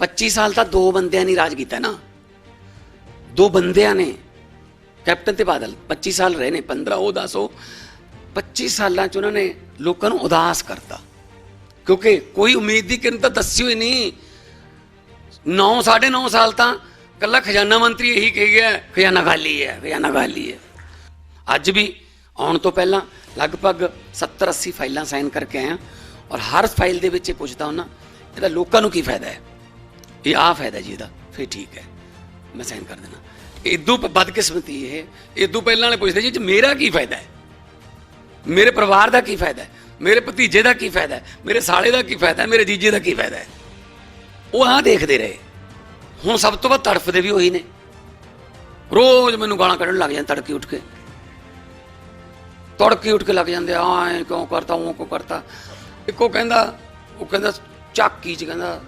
25 ਸਾਲ ਤਾਂ ਦੋ ਬੰਦਿਆਂ ਨੇ ਰਾਜ ਕੀਤਾ ਨਾ। ਦੋ ਬੰਦਿਆਂ ਨੇ। ਕੈਪਟਨ ਤੇ ਬਾਦਲ 25 ਸਾਲ ਰਹੇ ਨੇ 15 ਉਹ 10 ਉਹ। 25 ਸਾਲਾਂ ਚ ਉਹਨਾਂ ਨੇ ਲੋਕਾਂ ਨੂੰ ਉਦਾਸ ਕਰਤਾ। ਕਿਉਂਕਿ ਕੋਈ ਉਮੀਦ ਦੀ ਕਿਰਨ ਤਾਂ ਦੱਸਿਓ ਹੀ ਨਹੀਂ। 9 9.5 ਸਾਲ ਤਾਂ ਕੱਲਾ ਖਜ਼ਾਨਾ ਮੰਤਰੀ ਇਹੀ ਕਹਿ ਗਿਆ, ਖਜ਼ਾਨਾ ਖਾਲੀ ਹੈ, ਖਜ਼ਾਨਾ ਖਾਲੀ ਹੈ। ਅੱਜ ਵੀ ਆਉਣ ਤੋਂ ਪਹਿਲਾਂ ਲਗਭਗ 70 80 ਫਾਈਲਾਂ ਸਾਈਨ ਕਰਕੇ ਆਇਆ ਔਰ ਹਰ ਫਾਈਲ ਦੇ ਵਿੱਚ ਇਹ ਪੁੱਛਦਾ ਹੁੰਦਾ, ਇਹਦਾ ਲੋਕਾਂ ਨੂੰ ਕੀ ਫਾਇਦਾ ਹੈ? ਇਹ ਆ ਫਾਇਦਾ ਜੀ ਇਹਦਾ, ਫਿਰ ਠੀਕ ਹੈ, ਮੈਂ ਸਾਈਨ ਕਰ ਦੇਣਾ ਇਦੋਂ ਬਦਕਿਸਮਤੀ ਇਹ ਇਦੋਂ ਪਹਿਲਾਂ ਵਾਲੇ ਪੁੱਛਦੇ ਜੀ 'ਚ ਮੇਰਾ ਕੀ ਫਾਇਦਾ ਹੈ? ਮੇਰੇ ਪਰਿਵਾਰ ਦਾ ਕੀ ਫਾਇਦਾ ਹੈ? ਮੇਰੇ ਭਤੀਜੇ ਦਾ ਕੀ ਫਾਇਦਾ ਹੈ? ਮੇਰੇ ਸਾਲੇ ਦਾ ਕੀ ਫਾਇਦਾ ਹੈ? ਮੇਰੇ ਜੀਜੇ ਦਾ ਕੀ ਫਾਇਦਾ ਹੈ? ਉਹ ਆ ਦੇਖਦੇ ਰਹੇ। ਹੁਣ ਸਭ ਤੋਂ ਵੱਧ ਤੜਫਦੇ ਵੀ ਉਹੀ ਨੇ। ਰੋਜ਼ ਮੈਨੂੰ ਗਾਲਾਂ ਕੱਢਣ ਲੱਗ ਜਾਂਦੇ, ਤੜਕੇ ਉੱਠ ਕੇ। ਤੜਕੇ ਉੱਠ ਕੇ ਲੱਗ ਜਾਂਦੇ ਆ ਐ ਕਿਉਂ ਕਰਤਾ, ਉਹ ਕਿਉਂ ਕਰਤਾ। ਇੱਕੋ ਕਹਿੰਦਾ, ਉਹ ਕਹਿੰਦਾ, ਚਾਕੀ ਚ ਕਹਿੰਦਾ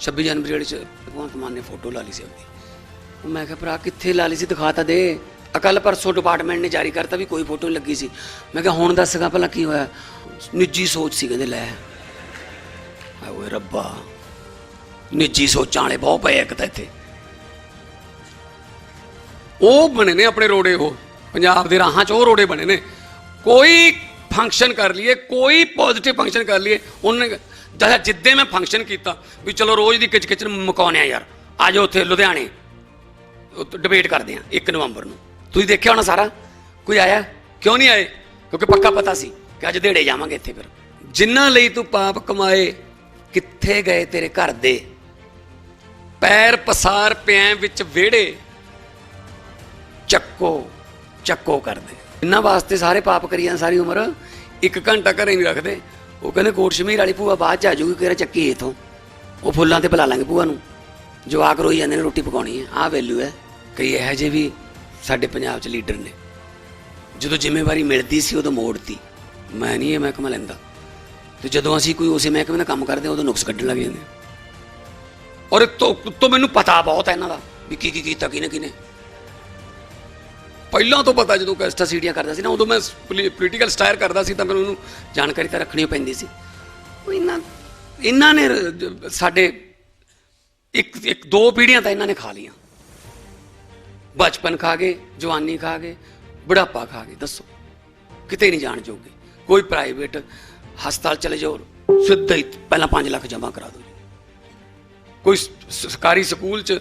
26 ਜਨਵਰੀ ਵਾਲੇ ਚ ਭਗਵੰਤ ਮਾਨ ਨੇ ਫੋਟੋ ਲਾ ਲਈ ਸੀ ਉਹਦੀ ਉਹ ਮੈਂ ਕਿਹਾ, ਭਰਾ, ਕਿੱਥੇ ਲਾ ਲਈ ਸੀ? ਦਿਖਾ ਤਾਂ ਦੇ। ਅਕਲ ਪਰਸੋਂ ਡਿਪਾਰਟਮੈਂਟ ਨੇ ਜਾਰੀ ਕਰਤਾ ਵੀ ਕੋਈ ਫੋਟੋ ਨਹੀਂ ਲੱਗੀ ਸੀ। ਮੈਂ ਕਿਹਾ, ਹੁਣ ਦੱਸਗਾ ਭਲਾ ਕੀ ਹੋਇਆ? ਨਿੱਜੀ ਸੋਚ ਸੀ ਕਹਿੰਦੇ, ਲੈ। ਆ ਓਏ ਰੱਬਾ। ਨਿੱਜੀ ਸੋਚਾਂ ਵਾਲੇ ਬਹੁਤ ਪਏ ਇੱਕ ਤਾਂ ਇੱਥੇ। ਉਹ ਬਣੇ ਨੇ ਆਪਣੇ ਰੋੜੇ ਉਹ। ਪੰਜਾਬ ਦੇ ਰਾਹਾਂ 'ਚ ਉਹ ਰੋੜੇ ਬਣੇ ਨੇ। ਕੋਈ ਫੰਕਸ਼ਨ ਕਰ ਲਈਏ, ਕੋਈ ਪੋਜ਼ਿਟਿਵ ਫੰਕਸ਼ਨ ਕਰ ਲਈਏ, ਉਹਨੇ ਜਦ ਜਿੱਦੇ ਮੈਂ ਫੰਕਸ਼ਨ ਕੀਤਾ, ਵੀ ਚਲੋ ਰੋਜ਼ ਦੀ ਕਿਚ ਨੂੰ ਮੁਕਾਉਣੇ ਆ ਯਾਰ। ਆ ਜਾਓ ਉੱਥੇ ਲੁਧਿਆਣੇ। ਡਿਬੇਟ ਕਰਦੇ ਆ 1 ਨਵੰਬਰ ਨੂੰ। ਤੁਸੀਂ ਦੇਖਿਆ ਹੋਣਾ ਸਾਰਾ? ਕੋਈ ਆਇਆ? ਕਿਉਂ ਨਹੀਂ ਆਏ? ਕਿਉਂਕਿ ਪੱਕਾ ਪਤਾ ਸੀ ਕਿ ਅੱਜ ਦੇੜੇ ਜਾਵਾਂਗੇ ਇੱਥੇ ਫਿਰ। ਜਿਨ੍ਹਾਂ ਲਈ ਤੂੰ ਪਾਪ ਕਮਾਏ, ਕਿੱਥੇ ਗਏ ਤੇਰੇ ਘਰ ਦੇ? ਪੈਰ ਪਸਾਰ ਪਿਆਂ ਵਿੱਚ ਵਿਹੜੇ। ਚੱਕੋ ਚੱਕੋ ਕਰਦੇ। ਇਹਨਾਂ ਵਾਸਤੇ ਸਾਰੇ ਪਾਪ ਕਰੀ ਜਾਂਦੇ ਸਾਰੀ ਉਮਰ। ਇੱਕ ਘੰਟਾ ਘਰੇ ਨਹੀਂ ਰੱਖਦੇ। ਉਹ ਕਹਿੰਦੇ ਕੋਟ ਸ਼ਮੀਰ ਵਾਲੀ ਭੂਆ ਬਾਅਦ ਚ ਆ ਜੂਗੀ ਕਿਹੜਾ ਚੱਕੀ ਇਥੋਂ। ਉਹ ਫੁੱਲਾਂ ਤੇ ਬੁਲਾ ਲਾਂਗੇ ਭੂਆ ਨੂੰ। ਜਵਾਕ ਰੋਈ ਜਾਂਦੇ ਨੇ ਰੋਟੀ ਪਕਾਉਣੀ ਹੈ। ਆਹ ਵੈਲਿਊ ਹੈ ਕਈ ਇਹੋ ਜਿਹੇ ਵੀ ਸਾਡੇ ਪੰਜਾਬ 'ਚ ਲੀਡਰ ਨੇ। ਜਦੋਂ ਜ਼ਿੰਮੇਵਾਰੀ ਮਿਲਦੀ ਸੀ ਉਦੋਂ ਮੋੜਤੀ। ਮੈਂ ਨਹੀਂ ਇਹ ਮਹਿਕਮਾ ਲੈਂਦਾ। ਤੇ ਜਦੋਂ ਅਸੀਂ ਕੋਈ ਉਸੇ ਮਹਿਕਮੇ ਦਾ ਕੰਮ ਕਰਦੇ ਹਾਂ, ਉਦੋਂ ਨੁਕਸ ਕੱਢਣ ਲੱਗ ਜਾਂਦੇ ਔਰ ਤੋਂ ਤੋਂ ਮੈਨੂੰ ਪਤਾ ਬਹੁਤ ਹੈ ਇਹਨਾਂ ਦਾ ਵੀ ਕੀ ਕੀ ਕੀਤਾ ਕਿਨੇ ਕਿਨੇ ਪਹਿਲਾਂ ਤੋਂ ਪਤਾ ਜਦੋਂ ਕੈਸਟਾ ਸੀਡੀਆਂ ਕਰਦਾ ਸੀ ਨਾ, ਉਦੋਂ ਮੈਂ ਪੋਲੀਟੀਕਲ ਸਟਾਇਰ ਕਰਦਾ ਸੀ ਤਾਂ ਮੈਨੂੰ ਉਹਨੂੰ ਜਾਣਕਾਰੀ ਤਾਂ ਰੱਖਣੀ ਪੈਂਦੀ ਸੀ। ਉਹ ਇਹਨਾਂ ਇਹਨਾਂ ਨੇ ਸਾਡੇ ਇੱਕ ਇੱਕ, ਦੋ ਪੀੜ੍ਹੀਆਂ ਤਾਂ ਇਹਨਾਂ ਨੇ ਖਾ ਲੀਆਂ ਬਚਪਨ ਖਾ ਗਏ, ਜਵਾਨੀ ਖਾ ਗਏ, ਬੁਢਾਪਾ ਖਾ ਗਏ, ਦੱਸੋ। ਕਿਤੇ ਨਹੀਂ ਜਾਣ ਜੋਗੇ। ਕੋਈ ਪ੍ਰਾਈਵੇਟ ਹਸਪਤਾਲ ਚਲੇ ਜਾਓ, ਸਿੱਧਾ ਹੀ ਪਹਿਲਾਂ 5 ਲੱਖ ਜਮ੍ਹਾਂ ਕਰਾ ਦਿਓ ਕੋਈ ਸਰਕਾਰੀ ਸਕੂਲ ਚ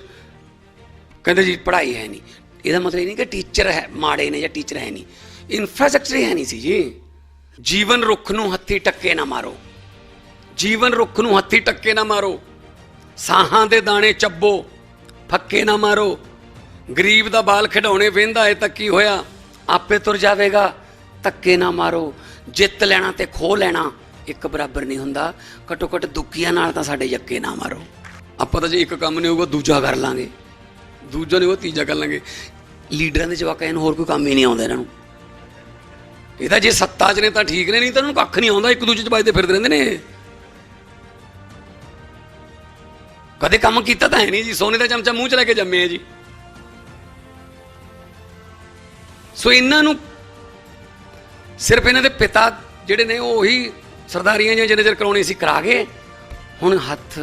ਕਹਿੰਦੇ ਜੀ ਪੜ੍ਹਾਈ ਹੈ ਨਹੀਂ। ਇਹਦਾ ਮਤਲਬ ਇਹ ਨਹੀਂ ਕਿ ਟੀਚਰ ਹੈ, ਮਾੜੇ ਨੇ ਜਾਂ ਟੀਚਰ ਹੈ ਨਹੀਂ। ਇਨਫਰਾਸਟ੍ਰਕਚਰ ਹੈ ਨਹੀਂ ਸੀ ਜੀ। ਜੀਵਨ ਰੁੱਖ ਨੂੰ ਹੱਥੀ ਟੱਕੇ ਨਾ ਮਾਰੋ। ਜੀਵਨ ਰੁੱਖ ਨੂੰ ਹੱਥੀ ਟੱਕੇ ਨਾ ਮਾਰੋ। ਸਾਹਾਂ ਦੇ ਦਾਣੇ ਚੱਬੋ, ਫੱਕੇ ਨਾ ਮਾਰੋ। ਗਰੀਬ ਦਾ ਬਾਲ ਖਿਡਾਉਣੇ ਵੇਂਦਾ ਏ ਤਾਂ ਕੀ ਹੋਇਆ? ਆਪੇ ਤੁਰ ਜਾਵੇਗਾ। ਧੱਕੇ ਨਾ ਮਾਰੋ। ਜਿੱਤ ਲੈਣਾ ਤੇ ਖੋ ਲੈਣਾ ਇੱਕ ਬਰਾਬਰ ਨਹੀਂ ਹੁੰਦਾ। ਘਟੋ ਘਟ ਦੁੱਕੀਆਂ ਨਾਲ ਤਾਂ ਸਾਡੇ ਯੱਕੇ ਨਾ ਮਾਰੋ। ਆਪਾਂ ਤਾਂ ਜੇ ਇੱਕ ਕੰਮ ਨਹੀਂ ਹੋਊਗਾ, ਦੂਜਾ ਕਰ ਲਾਂਗੇ। ਦੂਜਾ ਨਹੀਂ ਉਹ ਤੀਜਾ ਕਰ ਲਾਂਗੇ। ਲੀਡਰਾਂ ਦੇ ਜਵਾਕਾਂ ਨੂੰ ਹੋਰ ਕੋਈ ਕੰਮ ਹੀ ਨਹੀਂ ਆਉਂਦਾ ਇਹਨਾਂ ਨੂੰ। ਇਹ ਤਾਂ ਜੇ ਸੱਤਾ 'ਚ ਨੇ ਤਾਂ ਠੀਕ ਨੇ, ਨਹੀਂ ਤਾਂ ਇਹਨਾਂ ਨੂੰ ਕੱਖ ਨਹੀਂ ਆਉਂਦਾ, ਇੱਕ ਦੂਜੇ 'ਚ ਵੱਜਦੇ ਫਿਰਦੇ ਰਹਿੰਦੇ ਨੇ ਕਦੇ ਕੰਮ ਕੀਤਾ ਤਾਂ ਹੈ ਨਹੀਂ ਜੀ, ਸੋਨੇ ਦਾ ਚਮਚਾ ਮੂੰਹ ਚ ਲੈ ਕੇ ਜੰਮੇ ਆ ਜੀ। ਸੋ ਇਹਨਾਂ ਨੂੰ ਸਿਰਫ ਇਹਨਾਂ ਦੇ ਪਿਤਾ ਜਿਹੜੇ ਨੇ, ਉਹ ਉਹੀ ਸਰਦਾਰੀਆਂ ਜਿਹੀਆਂ ਜਿੰਨੇ ਚਿਰ ਕਰਾਉਣੀ ਸੀ ਕਰਾ ਗਏ ਹੁਣ ਹੱਥ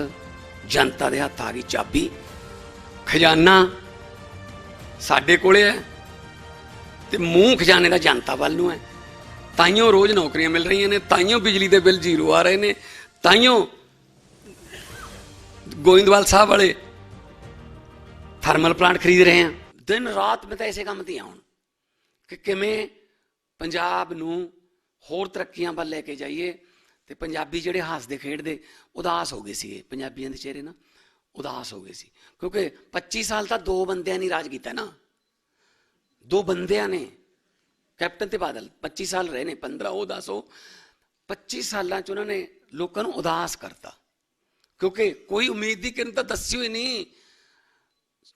ਜਨਤਾ ਦੇ ਹੱਥ ਆ ਗਈ ਚਾਬੀ। ਖਜ਼ਾਨਾ ਸਾਡੇ ਕੋਲੇ ਹੈ ਤੇ ਮੂੰਹ ਖਜ਼ਾਨੇ ਦਾ ਜਨਤਾ ਵੱਲ ਨੂੰ ਹੈ। ਤਾਈਓ ਰੋਜ਼ ਨੌਕਰੀਆਂ ਮਿਲ ਰਹੀਆਂ ਨੇ, ਤਾਈਓ ਬਿਜਲੀ ਦੇ ਬਿੱਲ ਜ਼ੀਰੋ ਆ ਰਹੇ ਨੇ, ਤਾਈਓ ਗੋਇੰਦਵਾਲ ਸਾਹਿਬ ਵਾਲੇ ਥਰਮਲ ਪਲਾਂਟ ਖਰੀਦ ਰਹੇ ਆ। ਦਿਨ ਰਾਤ ਮੈਂ ਤਾਂ ਇਸੇ ਕੰਮ ਤੇ ਹੀ ਹਾਂ ਕਿ ਕਿਵੇਂ ਪੰਜਾਬ ਨੂੰ ਹੋਰ ਤਰੱਕੀਆਂ ਵੱਲ ਲੈ ਕੇ ਜਾਈਏ ਤੇ ਪੰਜਾਬੀ ਜਿਹੜੇ ਹੱਸਦੇ ਖੇਡਦੇ, ਉਦਾਸ ਹੋ ਗਏ ਸੀਗੇ ਪੰਜਾਬੀਆਂ ਦੇ ਚਿਹਰੇ ਨਾ, ਉਦਾਸ ਹੋ ਗਏ ਸੀ। ਕਿਉਂਕਿ 25 ਸਾਲ ਤਾਂ ਦੋ ਬੰਦਿਆਂ ਨੇ ਰਾਜ ਕੀਤਾ ਨਾ। ਦੋ ਬੰਦਿਆਂ ਨੇ। ਕੈਪਟਨ ਤੇ ਬਾਦਲ 25 ਸਾਲ ਰਹੇ ਨੇ 15 ਉਹ 10 ਉਹ। 25 ਸਾਲਾਂ ਚ ਉਹਨਾਂ ਨੇ ਲੋਕਾਂ ਨੂੰ ਉਦਾਸ ਕਰਤਾ। ਕਿਉਂਕਿ ਕੋਈ ਉਮੀਦ ਦੀ ਕਿਰਨ ਤਾਂ ਦੱਸਿਓ ਹੀ ਨਹੀਂ।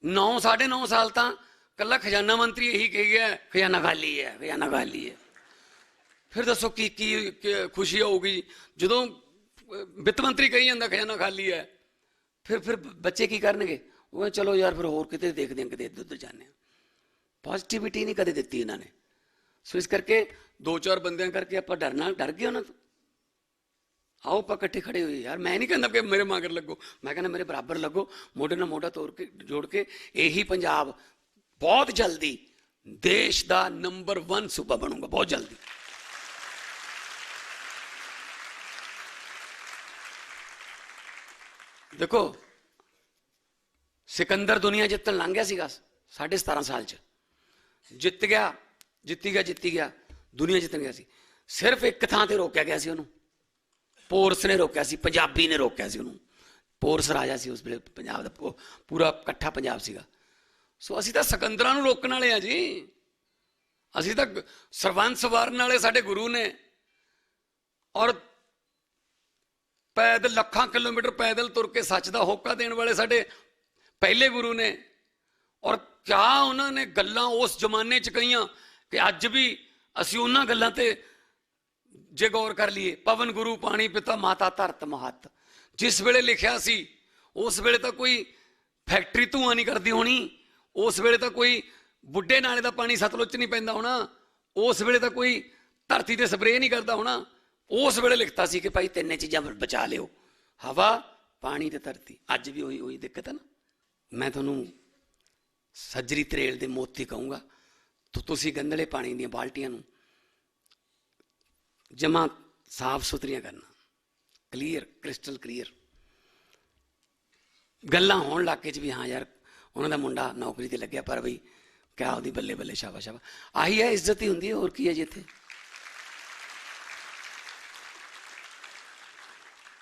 9 9.5 ਸਾਲ ਤਾਂ ਕੱਲਾ ਖਜ਼ਾਨਾ ਮੰਤਰੀ ਇਹੀ ਕਹੀ ਗਿਆ ਹੈ, ਖਜ਼ਾਨਾ ਖਾਲੀ ਹੈ ਖਜ਼ਾਨਾ ਖਾਲੀ ਹੈ। ਫਿਰ ਦੱਸੋ ਕੀ ਕੀ ਖੁਸ਼ੀ ਹੋਊਗੀ ਜਦੋਂ ਵਿੱਤ ਮੰਤਰੀ ਕਹੀ ਜਾਂਦਾ ਖਜ਼ਾਨਾ ਖਾਲੀ ਹੈ। ਫਿਰ ਫਿਰ ਬੱਚੇ ਕੀ ਕਰਨਗੇ? ਉਹ ਕਹਿੰਦੇ, ਚਲੋ ਯਾਰ ਫਿਰ ਹੋਰ ਕਿਤੇ ਦੇਖਦੇ ਹਾਂ ਕਿਤੇ ਇੱਧਰ ਉੱਧਰ ਜਾਂਦੇ ਹਾਂ ਪੋਜ਼ਿਟਿਵਿਟੀ ਨਹੀਂ ਕਦੇ ਦਿੱਤੀ ਇਹਨਾਂ ਨੇ ਸੋ ਇਸ ਕਰਕੇ ਦੋ ਚਾਰ ਬੰਦਿਆਂ ਕਰਕੇ ਆਪਾਂ ਡਰਨਾ ਡਰ ਗਏ ਉਹਨਾਂ ਤੋਂ ਆਓ ਆਪਾਂ ਇਕੱਠੇ ਖੜੇ ਹੋਈਏ ਯਾਰ ਮੈਂ ਨਹੀਂ ਕਹਿੰਦਾ ਕਿ ਮੇਰੇ ਮਗਰ ਲੱਗੋ ਮੈਂ ਕਹਿੰਦਾ ਮੇਰੇ ਬਰਾਬਰ ਲੱਗੋ ਮੋਢੇ ਨਾਲ ਮੋਢਾ ਤੋੜ ਕੇ ਜੋੜ ਕੇ ਇਹੀ ਪੰਜਾਬ ਬਹੁਤ ਜਲਦੀ ਦੇਸ਼ ਦਾ ਨੰਬਰ 1 ਸੂਬਾ ਬਣੂਗਾ ਬਹੁਤ ਜਲਦੀ ਦੇਖੋ ਸਿਕੰਦਰ ਦੁਨੀਆ ਜਿੱਤਣ ਲੰਘ ਗਿਆ ਸੀਗਾ ਸਾਢੇ 17 ਸਾਲ ਚ। ਜਿੱਤ ਗਿਆ, ਜਿੱਤੀ ਗਿਆ ਜਿੱਤੀ ਗਿਆ, ਦੁਨੀਆ ਜਿੱਤਣ ਗਿਆ ਸੀ। ਸਿਰਫ ਇੱਕ ਥਾਂ ਤੇ ਰੋਕਿਆ ਗਿਆ ਸੀ ਉਹਨੂੰ। ਪੋਰਸ ਨੇ ਰੋਕਿਆ ਸੀ, ਪੰਜਾਬੀ ਨੇ ਰੋਕਿਆ ਸੀ ਉਹਨੂੰ। ਪੋਰਸ ਰਾਜਾ ਸੀ ਉਸ ਵੇਲੇ, ਪੰਜਾਬ ਦਾ ਪੂਰਾ ਇਕੱਠਾ ਪੰਜਾਬ ਸੀਗਾ। ਸੋ ਅਸੀਂ ਤਾਂ ਸਿਕੰਦਰਾਂ ਨੂੰ ਰੋਕਣ ਵਾਲੇ ਆ ਜੀ। ਅਸੀਂ ਤਾਂ ਸਰਵੰਸ ਸਰਬੰਸ ਵਾਰਨ ਵਾਲੇ ਸਾਡੇ ਗੁਰੂ ਨੇ। ਔਰ ਪੈਦਲ ਲੱਖਾਂ ਕਿਲੋਮੀਟਰ ਪੈਦਲ ਤੁਰ ਕੇ ਸੱਚ ਦਾ ਹੋਕਾ ਦੇਣ ਵਾਲੇ ਸਾਡੇ ਪਹਿਲੇ ਗੁਰੂ ਨੇ ਔਰ ਕਿਆ ਉਹਨਾਂ ਨੇ ਗੱਲਾਂ ਉਸ ਜ਼ਮਾਨੇ 'ਚ ਕਹੀਆਂ ਕਿ ਅੱਜ ਵੀ ਅਸੀਂ ਉਹਨਾਂ ਗੱਲਾਂ ਤੇ ਜੇ ਗੌਰ ਕਰ ਲਈਏ ਪਵਨ ਗੁਰੂ ਪਾਣੀ ਪਿਤਾ ਮਾਤਾ ਧਰਤ ਮਹਤ ਜਿਸ ਵੇਲੇ ਲਿਖਿਆ ਸੀ ਉਸ ਵੇਲੇ ਤਾਂ ਕੋਈ ਫੈਕਟਰੀ ਧੂਆਂ ਨਹੀਂ ਕਰਦੀ ਹੋਣੀ ਉਸ ਵੇਲੇ ਤਾਂ ਕੋਈ ਬੁੱਢੇ ਨਾਲੇ ਦਾ ਪਾਣੀ ਸਤਲੁਜ 'ਚ ਨਹੀਂ ਪੈਂਦਾ ਹੋਣਾ ਉਸ ਵੇਲੇ ਤਾਂ ਕੋਈ ਧਰਤੀ ਤੇ ਸਪਰੇਅ ਨਹੀਂ ਕਰਦਾ ਹੋਣਾ ਉਸ ਵੇਲੇ ਲਿਖਤਾ ਸੀ ਕਿ ਭਾਈ ਤਿੰਨੇ ਚੀਜ਼ਾਂ ਬਚਾ ਲਿਓ ਹਵਾ ਪਾਣੀ ਤੇ ਧਰਤੀ ਅੱਜ ਵੀ ਉਹੀ ਉਹੀ ਦਿੱਕਤ ਹੈ ਨਾ ਮੈਂ ਤੁਹਾਨੂੰ ਸੱਜਰੀ ਤਰੇਲ ਦੇ ਮੋਤੀ ਕਹੂੰਗਾ। ਤੋ ਤੁਸੀਂ ਗੰਦਲੇ ਪਾਣੀ ਦੀਆਂ ਬਾਲਟੀਆਂ ਨੂੰ ਜਮਾ ਸਾਫ਼ ਸੁਥਰੀਆਂ ਕਰਨਾ। ਕਲੀਅਰ ਕ੍ਰਿਸਟਲ ਕਲੀਅਰ ਗੱਲਾਂ ਹੋਣ ਲੱਗੇ ਚ ਵੀ ਹਾਂ ਯਾਰ, ਉਹਨਾਂ ਦਾ ਮੁੰਡਾ ਨੌਕਰੀ ਤੇ ਲੱਗਿਆ, ਪਰ ਬਈ ਕਿਆ ਉਹਦੀ ਬੱਲੇ ਬੱਲੇ ਸ਼ਾਬਾ ਸ਼ਾਬਾ ਆਹੀ ਹੈ ਇੱਜ਼ਤ ਹੀ ਹੁੰਦੀ ਹੈ, ਹੋਰ ਕੀ ਹੈ ਜੀ ਇੱਥੇ?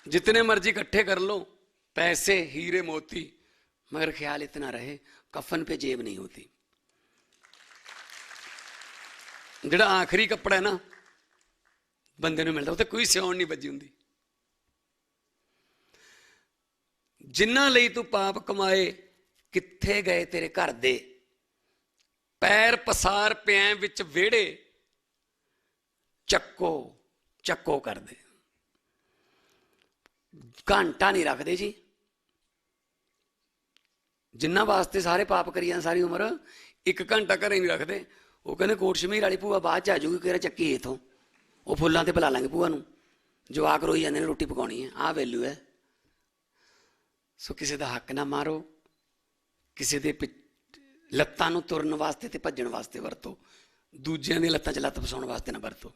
ਜਿੰਨੇ ਮਰਜ਼ੀ ਇਕੱਠੇ ਕਰ ਲੋ ਪੈਸੇ, ਹੀਰੇ ਮੋਤੀ। मगर ख्याल इतना रहे कफन पे जेब नहीं होती ਜਿਹੜਾ ਆਖਰੀ ਕੱਪੜਾ ਹੈ ਨਾ ਬੰਦੇ ਨੂੰ ਮਿਲਦਾ ਉਹ ਤੇ ਕੋਈ ਸਿਉਣ ਨਹੀਂ ਵੱਜੀ ਹੁੰਦੀ ਜਿਨ੍ਹਾਂ ਲਈ ਤੂੰ ਪਾਪ ਕਮਾਏ ਕਿੱਥੇ ਗਏ ਤੇਰੇ ਘਰ ਦੇ ਪੈਰ ਪਸਾਰ ਪਿਆਂ ਵਿੱਚ ਵਿਹੜੇ ਚੱਕੋ ਚੱਕੋ ਕਰਦੇ ਘੰਟਾ ਨਹੀਂ ਰੱਖਦੇ ਜੀ ਜਿੰਨਾ ਵਾਸਤੇ ਸਾਰੇ ਪਾਪ ਕਰੀ ਜਾਂ ਸਾਰੀ ਉਮਰ ਇੱਕ ਘੰਟਾ ਘਰੇ ਨਹੀਂ ਰੱਖਦੇ। ਉਹ ਕਹਿੰਦੇ ਕੋਟ ਸ਼ਮੀਰ ਵਾਲੀ ਭੂਆ ਬਾਅਦ ਚ ਆ ਜੂਗੀ ਕਿਹੜਾ ਚੱਕੀ ਇਥੋਂ। ਉਹ ਫੁੱਲਾਂ ਤੇ ਬੁਲਾ ਲਾਂਗੇ ਭੂਆ ਨੂੰ। ਜਵਾਕ ਰੋਈ ਜਾਂਦੇ ਨੇ, ਰੋਟੀ ਪਕਾਉਣੀ ਹੈ। ਆਹ ਵੈਲਿਊ ਹੈ। ਸੋ ਕਿਸੇ ਦਾ ਹੱਕ ਨਾ ਮਾਰੋ। ਕਿਸੇ ਦੇ ਪਿ- ਲੱਤਾਂ ਨੂੰ ਤੁਰਨ ਵਾਸਤੇ ਤੇ ਭੱਜਣ ਵਾਸਤੇ ਵਰਤੋ। ਦੂਜਿਆਂ ਦੀਆਂ ਲੱਤਾਂ 'ਚ ਲੱਤ ਫਸਾਉਣ ਵਾਸਤੇ ਨਾ ਵਰਤੋ।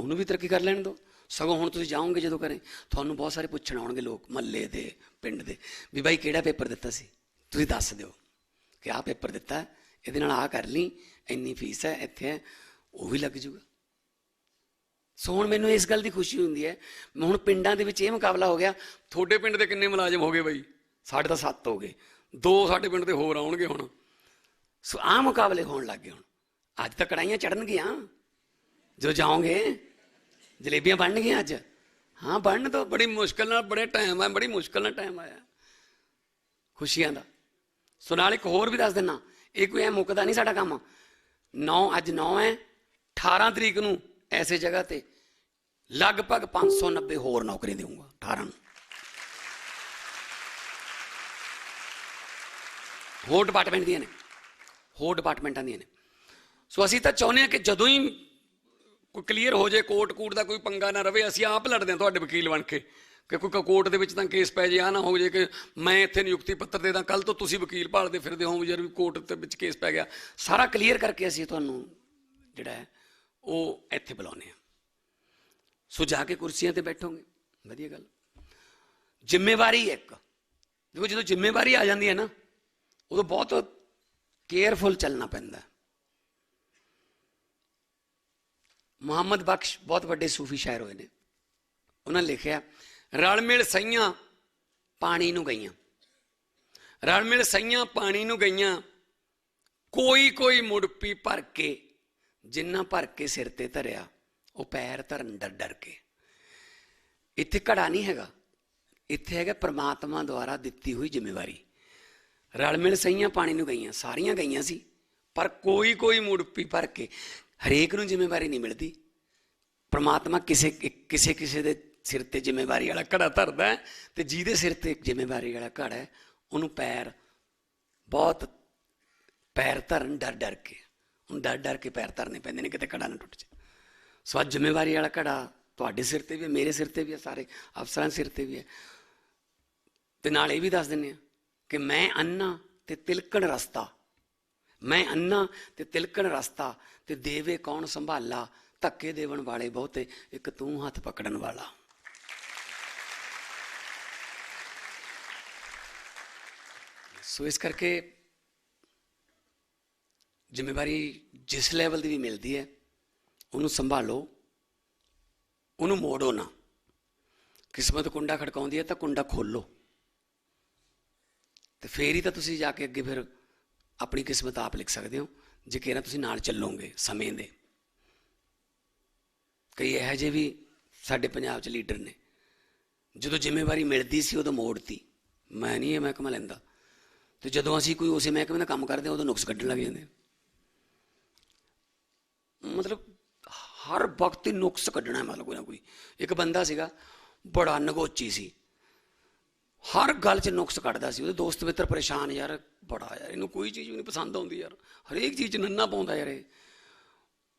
ਉਹਨੂੰ ਵੀ ਤਰੱਕੀ ਕਰ ਲੈਣ ਦਿਓ। ਸਗੋਂ ਹੁਣ ਤੁਸੀਂ ਜਾਓਗੇ ਜਦੋਂ ਕਰੇ ਤੁਹਾਨੂੰ ਬਹੁਤ ਸਾਰੇ ਪੁੱਛਣ ਆਉਣਗੇ ਲੋਕ ਮੱਲੇ ਦੇ, ਪਿੰਡ ਦੇ, ਵੀ ਬਾਈ ਕਿਹੜਾ ਪੇਪਰ ਦਿੱਤਾ ਸੀ? ਤੁਸੀਂ ਦੱਸ ਦਿਓ ਕਿ ਆਹ ਪੇਪਰ ਦਿੱਤਾ, ਇਹਦੇ ਨਾਲ ਆਹ ਕਰ ਲਈ, ਇੰਨੀ ਫੀਸ ਹੈ, ਇੱਥੇ ਹੈ, ਉਹ ਵੀ ਲੱਗ ਜੂਗਾ। ਸੋ ਹੁਣ ਮੈਨੂੰ ਇਸ ਗੱਲ ਦੀ ਖੁਸ਼ੀ ਹੁੰਦੀ ਹੈ, ਹੁਣ ਪਿੰਡਾਂ ਦੇ ਵਿੱਚ ਇਹ ਮੁਕਾਬਲਾ ਹੋ ਗਿਆ, ਤੁਹਾਡੇ ਪਿੰਡ ਦੇ ਕਿੰਨੇ ਮੁਲਾਜ਼ਮ ਹੋ ਗਏ ਬਾਈ? ਸਾਡੇ ਤਾਂ 7 ਹੋ ਗਏ, ਦੋ ਸਾਡੇ ਪਿੰਡ ਦੇ ਹੋਰ ਆਉਣਗੇ ਹੁਣ। ਸੋ ਆਹ ਮੁਕਾਬਲੇ ਹੋਣ ਲੱਗ ਗਏ ਹੁਣ। ਅੱਜ ਤਾਂ ਕੜਾਈਆਂ ਚੜਨਗੀਆਂ ਜਦੋਂ ਜਾਓਗੇ ਜਲੇਬੀਆਂ ਬਣ ਗਈਆਂ ਅੱਜ। ਹਾਂ, ਬਣਨ ਤੋਂ ਬੜੀ ਮੁਸ਼ਕਲ ਨਾਲ, ਬੜੇ ਟਾਈਮ ਆ, ਬੜੀ ਮੁਸ਼ਕਲ ਨਾਲ ਟਾਈਮ ਆਇਆ। ਖੁਸ਼ੀਆਂ ਦਾ। ਸੋ ਨਾਲ ਇੱਕ ਹੋਰ ਵੀ ਦੱਸ ਦਿੰਨਾ। ਇਹ ਕੋਈ ਐ ਮੁੱਕਦਾ ਨਹੀਂ ਸਾਡਾ ਕੰਮ। 9 ਅੱਜ 9 ਹੈ 18 ਤਰੀਕ ਨੂੰ ਐਸੇ ਜਗ੍ਹਾ ਤੇ ਲਗਭਗ 590 ਹੋਰ ਨੌਕਰੀ ਦੇਵਾਂਗਾ 18 ਨੂੰ। ਹੋਰ ਡਿਪਾਰਟਮੈਂਟ ਦੀਆਂ ਨੇ। ਹੋਰ ਡਿਪਾਰਟਮੈਂਟਾਂ ਦੀਆਂ ਨੇ। ਸੋ ਅਸੀਂ ਤਾਂ ਚਾਹੁੰਦੇ ਹਾਂ ਕਿ ਜਦੋਂ ਹੀ ਕੋਈ ਕਲੀਅਰ ਹੋ ਜਾਏ ਕੋਰਟ ਕੂਟ ਦਾ ਕੋਈ ਪੰਗਾ ਨਾ ਰਵੇ, ਅਸੀਂ ਆਪ ਲੜਦੇ ਹਾਂ ਤੁਹਾਡੇ ਵਕੀਲ ਬਣ ਕੇ। ਕਿ ਕੋਈ ਕੋਰਟ ਦੇ ਵਿੱਚ ਤਾਂ ਕੇਸ ਪੈ ਜੇ ਆ ਨਾ ਹੋ ਜੇ ਕਿ ਮੈਂ ਇੱਥੇ ਨਿਯੁਕਤੀ ਪੱਤਰ ਦੇ ਦਾਂ ਕੱਲ ਤੋਂ ਤੁਸੀਂ ਵਕੀਲ ਭਾਲਦੇ ਫਿਰਦੇ ਹੋ ਜਰ ਵੀ ਕੋਰਟ ਦੇ ਵਿੱਚ ਕੇਸ ਪੈ ਗਿਆ। ਸਾਰਾ ਕਲੀਅਰ ਕਰਕੇ ਅਸੀਂ ਤੁਹਾਨੂੰ ਜਿਹੜਾ ਉਹ ਇੱਥੇ ਬੁਲਾਉਂਦੇ ਹਾਂ। ਸੋ ਜਾ ਕੇ ਕੁਰਸੀਆਂ ਤੇ ਬੈਠੋਗੇ। ਵਧੀਆ ਗੱਲ। ਜ਼ਿੰਮੇਵਾਰੀ ਇੱਕ। ਦੇਖੋ ਜਦੋਂ ਜ਼ਿੰਮੇਵਾਰੀ ਆ ਜਾਂਦੀ ਹੈ ਨਾ, ਉਦੋਂ ਬਹੁਤ ਕੇਅਰਫੁਲ ਚੱਲਣਾ ਪੈਂਦਾ ਹੈ ਮੁਹੰਮਦ ਬਖਸ਼ ਬਹੁਤ ਵੱਡੇ ਸੂਫੀ ਸ਼ਾਇਰ ਹੋਏ ਨੇ। ਉਹਨਾਂ ਨੇ ਲਿਖਿਆ ਰਲ ਮਿਲ ਸਈਆਂ ਪਾਣੀ ਨੂੰ ਗਈਆਂ। ਰਲ ਮਿਲ ਸਈਆਂ ਪਾਣੀ ਨੂੰ ਗਈਆਂ, ਕੋਈ ਕੋਈ ਮੁੜਪੀ ਭਰ ਕੇ, ਜਿੰਨਾ ਭਰ ਕੇ ਸਿਰ ਤੇ ਧਰਿਆ, ਉਹ ਪੈਰ ਧਰਨ ਡਰ ਡਰ ਕੇ। ਇੱਥੇ ਘੜਾ ਨਹੀਂ ਹੈਗਾ। ਇੱਥੇ ਹੈਗਾ ਪ੍ਰਮਾਤਮਾ ਦੁਆਰਾ ਦਿੱਤੀ ਹੋਈ ਜ਼ਿੰਮੇਵਾਰੀ। ਰਲ ਮਿਲ ਸਈਆਂ ਪਾਣੀ ਨੂੰ ਗਈਆਂ, ਸਾਰੀਆਂ ਗਈਆਂ ਸੀ, ਪਰ ਕੋਈ ਕੋਈ ਮੁੜਪੀ ਭਰ ਕੇ ਹਰੇਕ ਨੂੰ ਜ਼ਿੰਮੇਵਾਰੀ ਨਹੀਂ ਮਿਲਦੀ। ਪ੍ਰਮਾਤਮਾ ਕਿਸੇ ਕਿਸੇ ਕਿਸੇ ਦੇ ਸਿਰ ਤੇ ਜ਼ਿੰਮੇਵਾਰੀ ਵਾਲਾ ਘੜਾ ਧਰਦਾ ਹੈ ਤੇ ਜਿਹਦੇ ਸਿਰ ਤੇ ਜ਼ਿੰਮੇਵਾਰੀ ਵਾਲਾ ਘੜਾ ਹੈ, ਉਹਨੂੰ ਪੈਰ ਬਹੁਤ ਪੈਰ ਧਰਨ ਡਰ ਡਰ ਕੇ। ਉਹਨੂੰ ਡਰ ਡਰ ਕੇ ਪੈਰ ਧਰਨੇ ਪੈਂਦੇ ਨੇ, ਕਿਤੇ ਘੜਾ ਨਾ ਟੁੱਟ ਜਾ ਸੋ ਅੱਜ ਜ਼ਿੰਮੇਵਾਰੀ ਵਾਲਾ ਘੜਾ ਤੁਹਾਡੇ ਸਿਰ ਤੇ ਵੀ ਹੈ, ਮੇਰੇ ਸਿਰ ਤੇ ਵੀ ਹੈ, ਸਾਰੇ ਅਫਸਰਾਂ ਸਿਰ ਤੇ ਵੀ ਹੈ। ਤੇ ਨਾਲ ਇਹ ਵੀ ਦੱਸ ਦਿੰਨੇ ਆ ਕਿ ਮੈਂ ਅੰਨਾ ਤੇ ਤਿਲਕਣ ਰਸਤਾ ਮੈਂ ਅੰਨਾ ਤੇ ਤਿਲਕਣ ਰਸਤਾ ਤੇ ਦੇਵੇ ਕੌਣ ਸੰਭਾਲਾ? ਧੱਕੇ ਦੇਵਣ ਵਾਲੇ ਬਹੁਤੇ, ਇੱਕ ਤੂੰ ਹੱਥ ਪਕੜਨ ਵਾਲਾ। ਸੋ ਇਸ ਕਰਕੇ ਜ਼ਿੰਮੇਵਾਰੀ ਜਿਸ ਲੈਵਲ ਦੀ ਵੀ ਮਿਲਦੀ ਹੈ, ਉਹਨੂੰ ਸੰਭਾਲੋ, ਉਹਨੂੰ ਮੋੜੋ ਨਾ। ਕਿਸਮਤ ਕੁੰਡਾ ਖੜਕਾਉਂਦੀ ਹੈ ਤਾਂ ਕੁੰਡਾ ਖੋਲੋ। ਤੇ ਫੇਰ ਹੀ ਤਾਂ ਤੁਸੀਂ ਜਾ ਕੇ ਅੱਗੇ ਫਿਰ ਆਪਣੀ ਕਿਸਮਤ ਆਪ ਲਿਖ ਸਕਦੇ ਹੋ, ਜੇ ਕਿਹੜਾ ਤੁਸੀਂ ਨਾਲ ਚੱਲੋਗੇ ਸਮੇਂ ਦੇ। ਕਈ ਇਹੋ ਜਿਹੇ ਵੀ ਸਾਡੇ ਪੰਜਾਬ 'ਚ ਲੀਡਰ ਨੇ। ਜਦੋਂ ਜ਼ਿੰਮੇਵਾਰੀ ਮਿਲਦੀ ਸੀ, ਉਦੋਂ ਮੋੜਤੀ। ਮੈਂ ਨਹੀਂ ਇਹ ਮਹਿਕਮਾ ਲੈਂਦਾ। ਤੇ ਜਦੋਂ ਅਸੀਂ ਕੋਈ ਉਸੇ ਮਹਿਕਮੇ ਦਾ ਕੰਮ ਕਰਦੇ ਹਾਂ, ਉਦੋਂ ਨੁਕਸ ਕੱਢਣ ਲੱਗ ਜਾਂਦੇ ਮਤਲਬ ਹਰ ਵਕਤ ਨੁਕਸ ਕੱਢਣਾ ਮਤਲਬ ਕੋਈ ਨਾ ਕੋਈ। ਇੱਕ ਬੰਦਾ ਸੀਗਾ, ਬੜਾ ਨਗੋਚੀ ਸੀ। ਹਰ ਗੱਲ 'ਚ ਨੁਕਸ ਕੱਢਦਾ ਸੀ, ਉਹਦੇ ਦੋਸਤ ਮਿੱਤਰ ਪਰੇਸ਼ਾਨ ਯਾਰ, ਬੜਾ ਯਾਰ, ਇਹਨੂੰ ਕੋਈ ਚੀਜ਼ ਵੀ ਨਹੀਂ ਪਸੰਦ ਆਉਂਦੀ ਯਾਰ, ਹਰੇਕ ਚੀਜ਼ 'ਚ ਨੰਨਾ ਪਾਉਂਦਾ ਯਾਰ ਇਹ।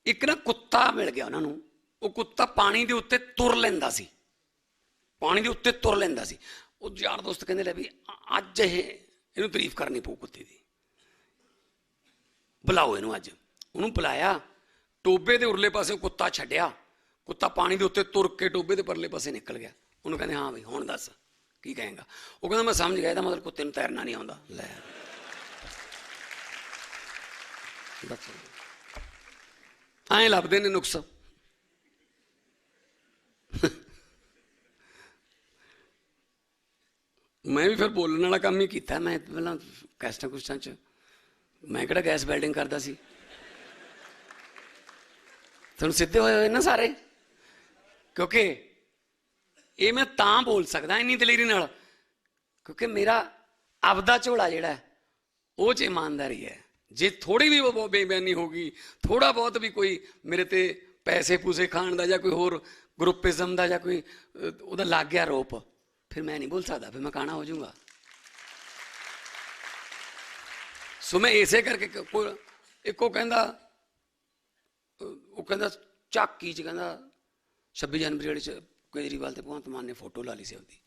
ਇੱਕ ਨਾ ਕੁੱਤਾ ਮਿਲ ਗਿਆ ਉਹਨਾਂ ਨੂੰ, ਉਹ ਕੁੱਤਾ ਪਾਣੀ ਦੇ ਉੱਤੇ ਤੁਰ ਲੈਂਦਾ ਸੀ, ਪਾਣੀ ਦੇ ਉੱਤੇ ਤੁਰ ਲੈਂਦਾ ਸੀ। ਉਹ ਯਾਰ ਦੋਸਤ ਕਹਿੰਦੇ ਲੈ ਵੀ ਅੱਜ ਇਹ, ਇਹਨੂੰ ਤਾਰੀਫ ਕਰਨੀ ਪਊ ਕੁੱਤੇ ਦੀ। ਬੁਲਾਓ ਇਹਨੂੰ ਅੱਜ। ਉਹਨੂੰ ਬੁਲਾਇਆ, ਟੋਬੇ ਦੇ ਉਰਲੇ ਪਾਸੇ ਕੁੱਤਾ ਛੱਡਿਆ, ਕੁੱਤਾ ਪਾਣੀ ਦੇ ਉੱਤੇ ਤੁਰ ਕੇ ਟੋਬੇ ਦੇ ਪਰਲੇ ਪਾਸੇ ਨਿਕਲ ਗਿਆ। ਉਹਨੂੰ ਕਹਿੰਦੇ, ਹਾਂ ਬਈ, ਹੁਣ ਦੱਸ। ਕੀ ਕਹੇਗਾ? ਉਹ ਕਹਿੰਦਾ, ਮੈਂ ਸਮਝ ਗਿਆ, ਇਹਦਾ ਮਤਲਬ ਕੁੱਤੇ ਨੂੰ ਤੈਰਨਾ ਨਹੀਂ ਆਉਂਦਾ। ਲੈ। ਦੱਸੋ ਐਂ ਲੱਭਦੇ ਨੇ ਨੁਕਸ। ਮੈਂ ਵੀ ਫਿਰ ਬੋਲਣ ਵਾਲਾ ਕੰਮ ਹੀ ਕੀਤਾ। ਮੈਂ ਪਹਿਲਾਂ ਕੈਸਟਾਂ ਕੁਸਟਾਂ ਚ, ਮੈਂ ਕਿਹੜਾ ਗੈਸ ਵੈਲਡਿੰਗ ਕਰਦਾ ਸੀ? ਤੁਹਾਨੂੰ ਸਿੱਧੇ ਹੋਏ ਹੋਏ ਨਾ ਸਾਰੇ? ਕਿਉਂਕਿ ਇਹ ਮੈਂ ਤਾਂ ਬੋਲ ਸਕਦਾ ਇੰਨੀ ਦਲੇਰੀ ਨਾਲ, ਕਿਉਂਕਿ ਮੇਰਾ ਆਪਦਾ ਝੋਲਾ ਜਿਹੜਾ ਉਹ ਚ ਇਮਾਨਦਾਰੀ ਹੈ। ਜੇ ਥੋੜੀ ਵੀ ਉਹ ਬੇਈਮਾਨੀ ਹੋਗੀ ਥੋੜਾ ਬਹੁਤ ਵੀ ਕੋਈ ਮੇਰੇ ਤੇ ਪੈਸੇ ਪੂਸੇ ਖਾਣ ਦਾ ਜਾਂ ਕੋਈ ਹੋਰ ਗਰੁੱਪਿਜ਼ਮ ਦਾ ਜਾਂ ਕੋਈ ਉਹਦਾ ਲੱਗ ਗਿਆ ਰੋਪ, ਫਿਰ ਮੈਂ ਨਹੀਂ ਬੋਲ ਸਕਦਾ, ਫਿਰ ਮੈਂ ਕਾਣਾ ਹੋ ਜਾਊਂਗਾ। ਸੋ ਮੈਂ ਇਸੇ ਕਰਕੇ ਕ- ਕੋਈ, ਇੱਕੋ ਕਹਿੰਦਾ ਉਹ ਕਹਿੰਦਾ, ਝਾਕੀ ਚ ਕਹਿੰਦਾ 26 ਜਨਵਰੀ ਵਾਲੇ ਚ ਕੇਜਰੀਵਾਲ ਤੇ ਭਗਵੰਤ ਮਾਨ ਨੇ ਫੋਟੋ ਲਾ ਲਈ ਸੀ ਉਹਦੀ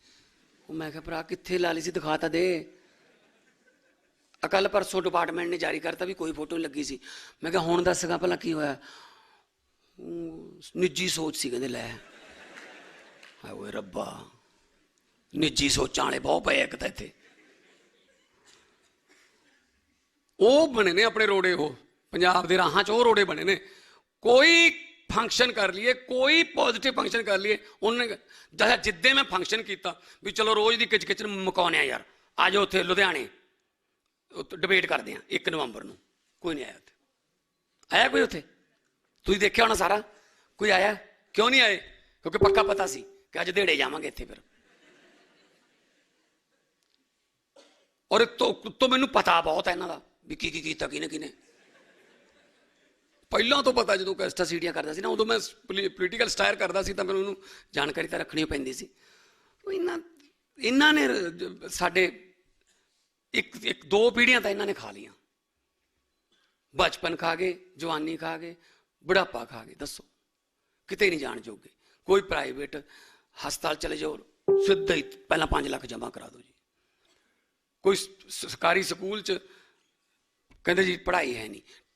ਉਹ ਮੈਂ ਕਿਹਾ, ਭਰਾ, ਕਿੱਥੇ ਲਾ ਲਈ ਸੀ? ਦਿਖਾ ਤਾਂ ਦੇ। ਅਕਲ ਪਰਸੋਂ ਡਿਪਾਰਟਮੈਂਟ ਨੇ ਜਾਰੀ ਕਰਤਾ ਵੀ ਕੋਈ ਫੋਟੋ ਨਹੀਂ ਲੱਗੀ ਸੀ। ਮੈਂ ਕਿਹਾ, ਹੁਣ ਦੱਸਗਾ ਭਲਾ ਕੀ ਹੋਇਆ? ਨਿੱਜੀ ਸੋਚ ਸੀ ਕਹਿੰਦੇ, ਲੈ। ਹਾਏ ਓਏ ਰੱਬਾ। ਨਿੱਜੀ ਸੋਚਾਂ ਵਾਲੇ ਬਹੁਤ ਪਏ ਇੱਕ ਤਾਂ ਇੱਥੇ। ਉਹ ਬਣੇ ਨੇ ਆਪਣੇ ਰੋੜੇ ਉਹ। ਪੰਜਾਬ ਦੇ ਰਾਹਾਂ 'ਚ ਉਹ ਰੋੜੇ ਬਣੇ ਨੇ। ਕੋਈ ਫੰਕਸ਼ਨ ਕਰ ਲਈਏ, ਕੋਈ ਪੋਜ਼ਿਟਿਵ ਫੰਕਸ਼ਨ ਕਰ ਲਈਏ, ਉਹਨੇ ਜਦ ਜਿੱਦੇ ਮੈਂ ਫੰਕਸ਼ਨ ਕੀਤਾ ਵੀ ਚਲੋ ਰੋਜ਼ ਦੀ ਕਿਚ ਕਿਚ ਮੁਕਾਉਣੇ ਆ ਯਾਰ, ਆ ਜਾਓ ਉੱਥੇ ਲੁਧਿਆਣੇ ਡਿਬੇਟ ਕਰਦੇ ਆ 1 ਨਵੰਬਰ ਨੂੰ, ਕੋਈ ਨਹੀਂ ਆਇਆ ਉੱਥੇ। ਆਇਆ ਕੋਈ ਉੱਥੇ? ਤੁਸੀਂ ਦੇਖਿਆ ਹੋਣਾ ਸਾਰਾ? ਕੋਈ ਆਇਆ? ਕਿਉਂ ਨਹੀਂ ਆਏ? ਕਿਉਂਕਿ ਪੱਕਾ ਪਤਾ ਸੀ ਕਿ ਅੱਜ ਦੇੜੇ ਜਾਵਾਂਗੇ ਇੱਥੇ ਫਿਰ। ਔਰ ਤੋਂ ਤੋਂ ਮੈਨੂੰ ਪਤਾ ਬਹੁਤ ਹੈ ਇਹਨਾਂ ਦਾ ਵੀ ਕੀ ਕੀ ਕੀਤਾ ਕਿਨੇ ਕਿਨੇ ਪਹਿਲਾਂ ਤੋਂ ਪਤਾ ਜਦੋਂ ਕੈਸਟਾ ਸੀਡੀਆਂ ਕਰਦਾ ਸੀ ਨਾ, ਉਦੋਂ ਮੈਂ ਪੋਲੀਟੀਕਲ ਸਟਾਇਰ ਕਰਦਾ ਸੀ ਤਾਂ ਮੈਨੂੰ ਉਹਨੂੰ ਜਾਣਕਾਰੀ ਤਾਂ ਰੱਖਣੀ ਪੈਂਦੀ ਸੀ। ਇਹਨਾਂ ਇਹਨਾਂ ਨੇ ਸਾਡੇ ਇੱਕ ਇੱਕ, ਦੋ ਪੀੜ੍ਹੀਆਂ ਤਾਂ ਇਹਨਾਂ ਨੇ ਖਾ ਲੀਆਂ ਬਚਪਨ ਖਾ ਗਏ, ਜਵਾਨੀ ਖਾ ਗਏ, ਬੁਢਾਪਾ ਖਾ ਗਏ, ਦੱਸੋ। ਕਿਤੇ ਨਹੀਂ ਜਾਣ ਜੋਗੇ। ਕੋਈ ਪ੍ਰਾਈਵੇਟ ਹਸਪਤਾਲ ਚਲੇ ਜਾਓ, ਸਿੱਧਾ ਹੀ ਪਹਿਲਾਂ 5 ਲੱਖ ਜਮ੍ਹਾਂ ਕਰਾ ਦਿਓ ਜੀ। ਕੋਈ ਸਰਕਾਰੀ ਸਕੂਲ ਚ ਕਹਿੰਦੇ ਜੀ ਪੜ੍ਹਾਈ ਹੈ ਨਹੀਂ।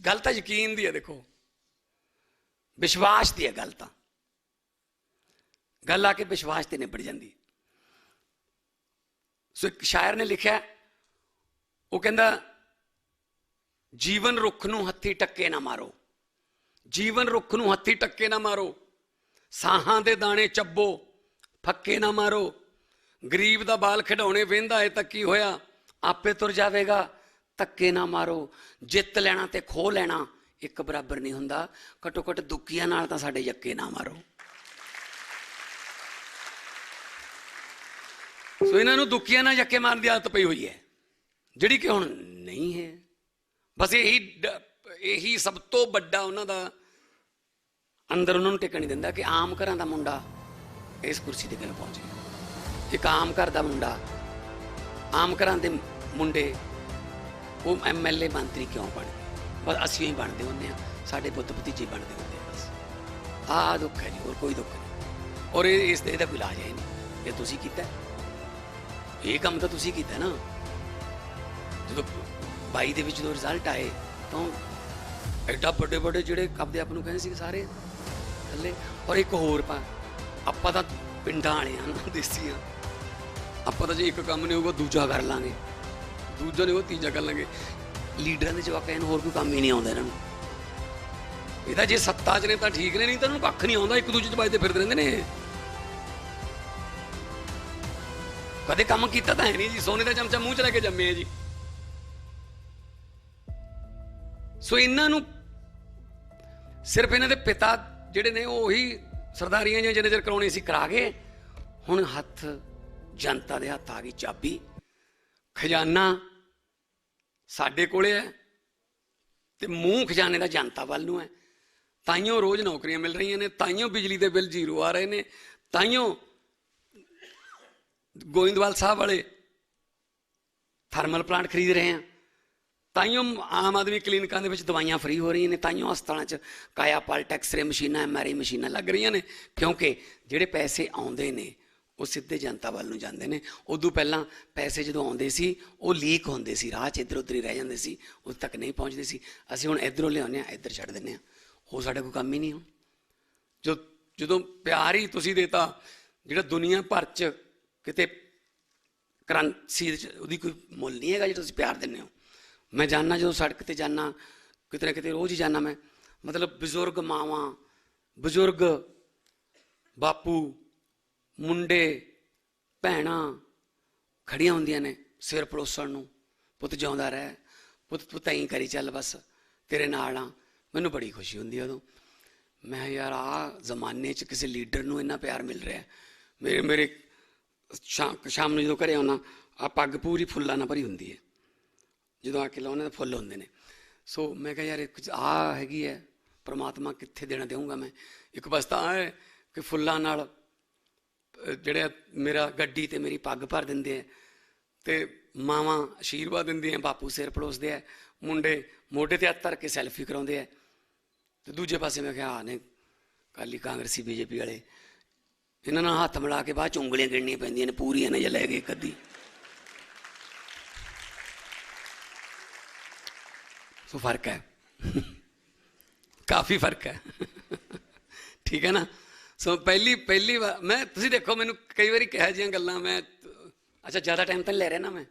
ਗੱਲ ਤਾਂ ਯਕੀਨ ਦੀ ਹੈ, ਦੇਖੋ। ਵਿਸ਼ਵਾਸ ਦੀ ਹੈ ਗੱਲ ਤਾਂ। ਗੱਲ ਆ ਕੇ ਵਿਸ਼ਵਾਸ ਤੇ ਨਿਬੜ ਜਾਂਦੀ ਸੋ ਇੱਕ ਸ਼ਾਇਰ ਨੇ ਲਿਖਿਆ, ਉਹ ਕਹਿੰਦਾ, ਜੀਵਨ ਰੁੱਖ ਨੂੰ ਹੱਥੀ ਟੱਕੇ ਨਾ ਮਾਰੋ। ਜੀਵਨ ਰੁੱਖ ਨੂੰ ਹੱਥੀ ਟੱਕੇ ਨਾ ਮਾਰੋ। ਸਾਹਾਂ ਦੇ ਦਾਣੇ ਚੱਬੋ, ਫੱਕੇ ਨਾ ਮਾਰੋ। ਗਰੀਬ ਦਾ ਬਾਲ ਖਿਡਾਉਣੇ ਵੇਂਦਾ ਏ ਤਾਂ ਕੀ ਹੋਇਆ? ਆਪੇ ਤੁਰ ਜਾਵੇਗਾ। ਧੱਕੇ ਨਾ ਮਾਰੋ, ਜਿੱਤ ਲੈਣਾ ਤੇ ਖੋ ਲੈਣਾ, ਇੱਕ ਬਰਾਬਰ ਨਹੀਂ ਹੁੰਦਾ। ਘਟੋ ਘਟ ਦੁੱਕੀਆਂ ਨਾਲ ਤਾਂ ਸਾਡੇ ਯੱਕੇ ਨਾ ਮਾਰੋ। ਸੋ ਇਹਨਾਂ ਨੂੰ ਦੁੱਖੀਆਂ ਨਾਲ ਯੱਕੇ ਮਾਰਨ ਦੀ ਆਦਤ ਪਈ ਹੋਈ ਹੈ। ਜਿਹੜੀ ਕਿ ਹੁਣ ਨਹੀਂ ਹੈ। ਬਸ ਇਹੀ ਇਹੀ ਸਭ ਤੋਂ ਵੱਡਾ ਉਹਨਾਂ ਦਾ ਅੰਦਰ ਉਹਨਾਂ ਨੂੰ ਟਿਕਣ ਨਹੀਂ ਦਿੰਦਾ ਕਿ ਆਮ ਘਰਾਂ ਦਾ ਮੁੰਡਾ ਇਸ ਕੁਰਸੀ ਤੇ ਕਿਵੇਂ ਪਹੁੰਚੇ। ਇੱਕ ਆਮ ਘਰ ਦਾ ਮੁੰਡਾ, ਆਮ ਘਰਾਂ ਦੇ ਮੁੰਡੇ ਉਹ ਐਮਐਲਏ ਮੰਤਰੀ ਕਿਉਂ ਬਣ? ਗਏ ਬਸ ਅਸੀਂ ਹੀ ਬਣਦੇ ਹੁੰਦੇ ਆ ਸਾਡੇ ਪੁੱਤ ਭਤੀਜੇ ਬਣਦੇ ਹੁੰਦੇ ਆ ਬਸ। ਆਹ ਦੁੱਖ ਹੈ ਜੀ, ਹੋਰ ਕੋਈ ਦੁੱਖ ਨਹੀਂ। ਔਰ ਇਹ ਇਸ ਦੇ ਦਾ ਕੋਈ ਇਲਾਜ ਹੈ ਨਹੀਂ। ਇਹ ਤੁਸੀਂ ਕੀਤਾ ਇਹ ਕੰਮ ਤਾਂ ਤੁਸੀਂ ਕੀਤਾ ਨਾ। ਜਦੋਂ 22 ਦੇ ਵਿੱਚ ਜਦੋਂ ਰਿਜ਼ਲਟ ਆਏ, ਤਾਂ ਐਡਾ ਵੱਡੇ ਵੱਡੇ ਜਿਹੜੇ ਕਬਦੇ ਆਪ ਨੂੰ ਕਹਿੰਦੇ ਸੀ ਸਾਰੇ ਥੱਲੇ। ਔਰ ਇੱਕ ਹੋਰ ਪਾ, ਆਪਾਂ ਤਾਂ ਪਿੰਡਾਂ ਵਾਲੇ ਹਾਂ ਨਾ ਦੇਸੀ ਆ ਆਪਾਂ ਤਾਂ ਜੇ ਇੱਕ ਕੰਮ ਨਹੀਂ ਹੋਊਗਾ, ਦੂਜਾ ਕਰ ਲਾਂਗੇ। ਦੂਜਾ ਨਹੀਂ, ਉਹ ਤੀਜਾ ਕਰ ਲਾਂਗੇ। ਲੀਡਰਾਂ ਦੇ ਜਵਾਕਾਂ ਨੂੰ ਹੋਰ ਕੋਈ ਕੰਮ ਹੀ ਨਹੀਂ ਆਉਂਦਾ ਇਹਨਾਂ ਨੂੰ। ਇਹ ਤਾਂ ਜੇ ਸੱਤਾ 'ਚ ਨੇ ਤਾਂ ਠੀਕ ਨੇ, ਨਹੀਂ ਤਾਂ ਉਹਨੂੰ ਕੱਖ ਨਹੀਂ ਆਉਂਦਾ, ਇੱਕ ਦੂਜੇ 'ਚ ਵੱਜਦੇ ਫਿਰਦੇ ਰਹਿੰਦੇ ਨੇ ਕਦੇ ਕੰਮ ਕੀਤਾ ਤਾਂ ਹੈ ਨਹੀਂ ਜੀ, ਸੋਨੇ ਦਾ ਚਮਚਾ ਮੂੰਹ 'ਚ ਲੈ ਕੇ ਜੰਮੇ ਆ ਜੀ। ਸੋ ਇਹਨਾਂ ਨੂੰ ਸਿਰਫ ਇਹਨਾਂ ਦੇ ਪਿਤਾ ਜਿਹੜੇ ਨੇ, ਉਹੀ ਸਰਦਾਰੀਆਂ ਜਾਂ ਜਿੰਨੇ ਚਿਰ ਕਰਾਉਣੀ ਸੀ, ਕਰਾ ਗਏ। ਹੁਣ ਹੱਥ ਜਨਤਾ ਦੇ ਹੱਥ ਆ ਗਈ ਚਾਬੀ। ਖਜ਼ਾਨਾ ਸਾਡੇ ਕੋਲੇ ਹੈ ਤੇ ਮੂੰਹ ਖਜ਼ਾਨੇ ਦਾ ਜਨਤਾ ਵੱਲ ਨੂੰ ਹੈ। ਤਾਈਓ ਰੋਜ਼ ਨੌਕਰੀਆਂ ਮਿਲ ਰਹੀਆਂ ਨੇ, ਤਾਈਓ ਬਿਜਲੀ ਦੇ ਬਿੱਲ ਜ਼ੀਰੋ ਆ ਰਹੇ ਨੇ, ਤਾਈਓ ਗੋਇੰਦਵਾਲ ਸਾਹਿਬ ਵਾਲੇ ਥਰਮਲ ਪਲਾਂਟ ਖਰੀਦ ਰਹੇ ਆ, ਤਾਈਓ ਆਮ ਆਦਮੀ ਕਲੀਨਿਕਾਂ ਦੇ ਵਿੱਚ ਦਵਾਈਆਂ ਫ੍ਰੀ ਹੋ ਰਹੀਆਂ ਨੇ, ਤਾਈਓ ਹਸਪਤਾਲਾਂ 'ਚ ਕਾਇਆ ਪਲਟ ਐਕਸਰੇ ਮਸ਼ੀਨਾਂ ਐਮਆਰਆਈ ਮਸ਼ੀਨਾਂ ਲੱਗ ਰਹੀਆਂ ਨੇ, ਕਿਉਂਕਿ ਜਿਹੜੇ ਪੈਸੇ ਆਉਂਦੇ ਨੇ ਉਹ ਸਿੱਧੇ ਜਨਤਾ ਵੱਲ ਨੂੰ ਜਾਂਦੇ ਨੇ। ਉਦੋਂ ਪਹਿਲਾਂ ਪੈਸੇ ਜਦੋਂ ਆਉਂਦੇ ਸੀ, ਉਹ ਲੀਕ ਹੁੰਦੇ ਸੀ, ਰਾਹ 'ਚ ਇੱਧਰ ਉੱਧਰ ਹੀ ਰਹਿ ਜਾਂਦੇ ਸੀ, ਉਦੋਂ ਤੱਕ ਨਹੀਂ ਪਹੁੰਚਦੇ ਸੀ। ਅਸੀਂ ਹੁਣ ਇੱਧਰੋਂ ਲਿਆਉਂਦੇ ਆ ਇੱਧਰ ਛੱਡ ਦਿੰਦੇ ਆ ਉਹ ਸਾਡਾ ਕੋਈ ਕੰਮ ਹੀ ਨਹੀਂ ਹੁਣ ਜੋ, ਜਦੋਂ ਪਿਆਰ ਹੀ ਤੁਸੀਂ ਦੇਤਾ, ਜਿਹੜਾ ਦੁਨੀਆ ਭਰ 'ਚ ਕਿਤੇ ਕਰੰਸੀ ਚ ਉਹਦੀ ਕੋਈ ਮੁੱਲ ਨਹੀਂ ਹੈਗਾ ਜੇ ਤੁਸੀਂ ਪਿਆਰ ਦਿੰਦੇ ਹੋ। ਮੈਂ ਜਾਣਨਾ ਜਦੋਂ ਸੜਕ ਤੇ ਜਾਣਾ ਕਿਤੇ ਨਾ ਕਿਤੇ ਰੋਜ਼ ਹੀ ਜਾਣਾ ਮੈਂ। ਮਤਲਬ ਬਜ਼ੁਰਗ ਮਾਵਾਂ, ਬਜ਼ੁਰਗ ਬਾਪੂ ਮੁੰਡੇ, ਭੈਣਾਂ ਖੜੀਆਂ ਹੁੰਦੀਆਂ ਨੇ ਸਿਰ ਪਲੋਸਣ ਨੂੰ। ਪੁੱਤ ਜਿਉਂਦਾ ਰਹਿ। ਪੁੱਤ, ਤੂੰ ਤਾਂ ਹੀ ਕਰੀ ਚੱਲ ਬਸ। ਤੇਰੇ ਨਾਲ ਆ। ਮੈਨੂੰ ਬੜੀ ਖੁਸ਼ੀ ਹੁੰਦੀ ਉਦੋਂ। ਮੈਂ ਯਾਰ ਆ ਜ਼ਮਾਨੇ 'ਚ ਕਿਸੇ ਲੀਡਰ ਨੂੰ ਇੰਨਾ ਪਿਆਰ ਮਿਲ ਰਿਹਾ। ਮੇਰੇ ਮੇਰੇ ਸ਼ਾਮ ਸ਼ਾਮ ਨੂੰ ਜਦੋਂ ਘਰੇ ਆਉਣਾ ਆ ਪੱਗ ਪੂਰੀ ਫੁੱਲਾਂ ਨਾਲ ਭਰੀ ਹੁੰਦੀ ਹੈ। ਜਦੋਂ ਆ ਕੇ ਲਾਉਣੇ ਤਾਂ ਫੁੱਲ ਹੁੰਦੇ ਨੇ। ਸੋ ਮੈਂ ਕਿਹਾ, ਯਾਰ, ਇੱਕ ਆ ਹੈਗੀ ਹੈ। ਪ੍ਰਮਾਤਮਾ ਕਿੱਥੇ ਦੇਣਾ ਦੇਊਂਗਾ ਮੈਂ? ਇੱਕ ਬਸ ਤਾਂ ਆਹ ਕਿ ਫੁੱਲਾਂ ਨਾਲ ਜਿਹੜਾ ਮੇਰਾ ਗੱਡੀ ਤੇ ਮੇਰੀ ਪੱਗ ਭਰ ਦਿੰਦੇ ਆ ਤੇ ਮਾਵਾਂ ਆਸ਼ੀਰਵਾਦ ਦਿੰਦੇ ਦਿੰਦੀਆਂ ਬਾਪੂ ਸਿਰ ਪਲੋਸਦੇ ਆ, ਮੁੰਡੇ ਮੋਢੇ ਤੇ ਹੱਥ ਧਰ ਕੇ ਸੈਲਫੀ ਕਰਾਉਂਦੇ ਆ। ਤੇ ਦੂਜੇ ਪਾਸੇ ਮੈਂ ਕਿਹਾ ਆ ਨੇ ਕਾਲੀ ਕਾਂਗਰਸੀ, ਬੀਜੇਪੀ ਵਾਲੇ, ਇਹਨਾਂ ਨਾਲ ਹੱਥ ਮਿਲਾ ਕੇ ਬਾਅਦ ਚ ਉਂਗਲੀਆਂ ਗਿਣਨੀਆਂ ਪੈਂਦੀਆਂ ਨੇ, ਪੂਰੀਆਂ ਨਾ ਜੇ ਲੈ ਗਏ ਕਦੀ ਸੋ ਫ਼ਰਕ ਹੈ। ਕਾਫੀ ਫ਼ਰਕ ਹੈ। ਠੀਕ ਹੈ ਨਾ? ਸੋ ਪਹਿਲੀ ਪਹਿਲੀ ਵਾਰ ਮੈਂ ਤੁਸੀਂ ਦੇਖੋ, ਮੈਨੂੰ ਕਈ ਵਾਰੀ ਕਿਹਾ ਜੀਆਂ ਗੱਲਾਂ, ਮੈਂ ਅੱਛਾ, ਜ਼ਿਆਦਾ ਟਾਈਮ ਤਾਂ ਨੀ ਲੈ ਰਿਹਾ ਨਾ ਮੈਂ।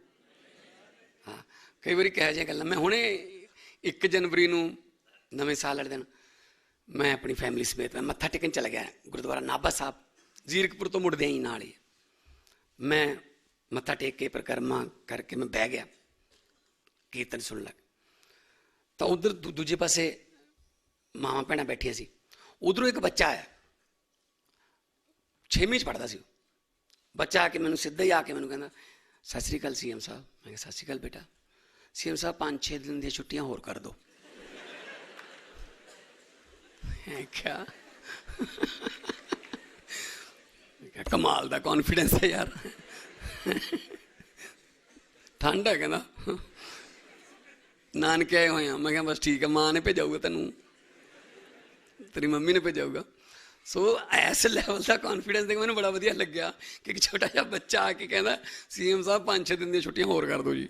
ਹਾਂ, ਕਈ ਵਾਰੀ ਕਿਹਾ ਜੀਆਂ ਗੱਲਾਂ। ਮੈਂ ਹੁਣੇ 1 ਜਨਵਰੀ ਨੂੰ ਨਵੇਂ ਸਾਲ ਵਾਲੇ ਦਿਨ ਮੈਂ ਆਪਣੀ ਫੈਮਿਲੀ ਸਮੇਤ ਮੈਂ ਮੱਥਾ ਟੇਕਣ ਚਲਾ ਗਿਆ, ਗੁਰਦੁਆਰਾ ਨਾਭਾ ਸਾਹਿਬ। ਜ਼ੀਰਕਪੁਰ ਤੋਂ ਮੁੜਦੇ ਹੀ ਨਾਲ ਹੀ। ਮੈਂ ਮੱਥਾ ਟੇਕ ਕੇ ਪ੍ਰਕਰਮਾ ਕਰਕੇ ਮੈਂ ਬਹਿ ਗਿਆ। ਕੀਰਤਨ ਸੁਣਨ ਲੱਗ। ਤਾਂ ਉਧਰ ਦੂਜੇ ਪਾਸੇ ਮਾਵਾਂ ਭੈਣਾਂ ਬੈਠੀਆਂ ਸੀ। ਉਧਰੋਂ ਇੱਕ ਬੱਚਾ ਆਇਆ। ਛੇਵੀਂ ਚ ਪੜਦਾ ਸੀ ਉਹ। ਬੱਚਾ ਆ ਕੇ ਮੈਨੂੰ ਸਿੱਧਾ ਹੀ ਆ ਕੇ ਮੈਨੂੰ ਕਹਿੰਦਾ, ਸਤਿ ਸ੍ਰੀ ਅਕਾਲ ਸੀਐਮ ਸਾਹਿਬ। ਮੈਂ ਕਿਹਾ, ਸਤਿ ਸ੍ਰੀ ਅਕਾਲ ਬੇਟਾ। ਸੀਐਮ ਸਾਹਿਬ 5-6 ਦਿਨ ਦੀਆਂ ਛੁੱਟੀਆਂ ਹੋਰ ਕਰ ਦਿਓ ਮੈਂ ਕਿਹਾ ਕਮਾਲ ਦਾ ਕੌਨਫੀਡੈਂਸ ਹੈ ਯਾਰ। ਠੰਡ ਹੈ ਕਹਿੰਦਾ। ਨਾਨਕੇ ਆਏ ਹੋਏ ਆ। ਮੈਂ ਕਿਹਾ, ਬਸ ਠੀਕ ਹੈ, ਮਾਂ ਨੇ ਭੇਜਾਊਗਾ ਤੈਨੂੰ। ਤੇਰੀ ਮੰਮੀ ਨੇ ਭੇਜਾਊਗਾ ਸੋ ਐਸ ਲੈਵਲ ਦਾ ਕੌਨਫੀਡੈਂਸ ਦੇਖ ਮੈਨੂੰ ਬੜਾ ਵਧੀਆ ਲੱਗਿਆ ਕਿ ਇੱਕ ਛੋਟਾ ਜਿਹਾ ਬੱਚਾ ਆ ਕੇ ਕਹਿੰਦਾ ਸੀਐਮ ਸਾਹਿਬ ਪੰਜ ਛੇ ਦਿਨ ਦੀਆਂ ਛੁੱਟੀਆਂ ਹੋਰ ਕਰ ਦਿਓ ਜੀ।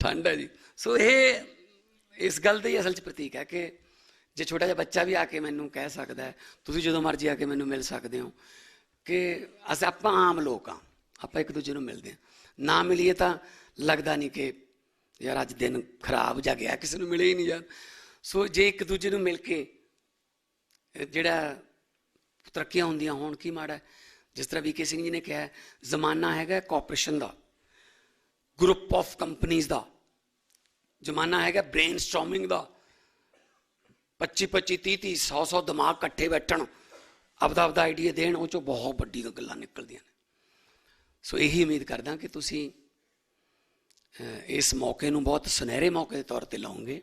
ਠੰਡ ਹੈ ਜੀ। ਸੋ ਇਹ ਇਸ ਗੱਲ ਦਾ ਹੀ ਅਸਲ 'ਚ ਪ੍ਰਤੀਕ ਹੈ ਕਿ ਜੇ ਛੋਟਾ ਜਿਹਾ ਬੱਚਾ ਵੀ ਆ ਕੇ ਮੈਨੂੰ ਕਹਿ ਸਕਦਾ ਹੈ, ਤੁਸੀਂ ਜਦੋਂ ਮਰਜ਼ੀ ਆ ਕੇ ਮੈਨੂੰ ਮਿਲ ਸਕਦੇ ਹੋ ਕਿ ਅਸੀਂ ਆਪਾਂ ਆਮ ਲੋਕ ਆ ਆਪਾਂ ਇੱਕ ਦੂਜੇ ਨੂੰ ਮਿਲਦੇ ਹਾਂ। ਨਾ ਮਿਲੀਏ ਤਾਂ ਲੱਗਦਾ ਨਹੀਂ ਕਿ ਯਾਰ ਅੱਜ ਦਿਨ ਖਰਾਬ ਜਾ ਗਿਆ, ਕਿਸੇ ਨੂੰ ਮਿਲੇ ਹੀ ਨਹੀਂ ਯਾਰ। ਸੋ ਜੇ ਇੱਕ ਦੂਜੇ ਨੂੰ ਮਿਲ ਕੇ ਜਿਹੜਾ ਤਰੱਕੀਆਂ ਹੁੰਦੀਆਂ ਹੋਣ, ਕੀ ਮਾੜਾ ਹੈ? ਜਿਸ ਤਰ੍ਹਾਂ ਵੀਕੇ ਸਿੰਘ ਜੀ ਨੇ ਕਿਹਾ ਜ਼ਮਾਨਾ ਹੈਗਾ ਕੋਆਪਰੇਸ਼ਨ ਦਾ ਗਰੁੱਪ ਆਫ ਕੰਪਨੀਆਂ ਦਾ, ਜ਼ਮਾਨਾ ਹੈਗਾ ਬ੍ਰੇਨਸਟਾਰਮਿੰਗ ਦਾ। 25 25 30 30 100 100 ਦਿਮਾਗ ਇਕੱਠੇ ਬੈਠਣ, ਆਪਦਾ ਆਪਦਾ ਆਈਡੀਆ ਦੇਣ, ਉਹ ਚੋਂ ਬਹੁਤ ਵੱਡੀ ਗੱਲਾਂ ਨਿਕਲਦੀਆਂ ਨੇ। ਸੋ ਇਹੀ ਉਮੀਦ ਕਰਦਾ ਕਿ ਤੁਸੀਂ ਇਸ ਮੌਕੇ ਨੂੰ ਬਹੁਤ ਸੁਨਹਿਰੇ ਮੌਕੇ ਦੇ ਤੌਰ ਤੇ ਲਾਉਂਗੇ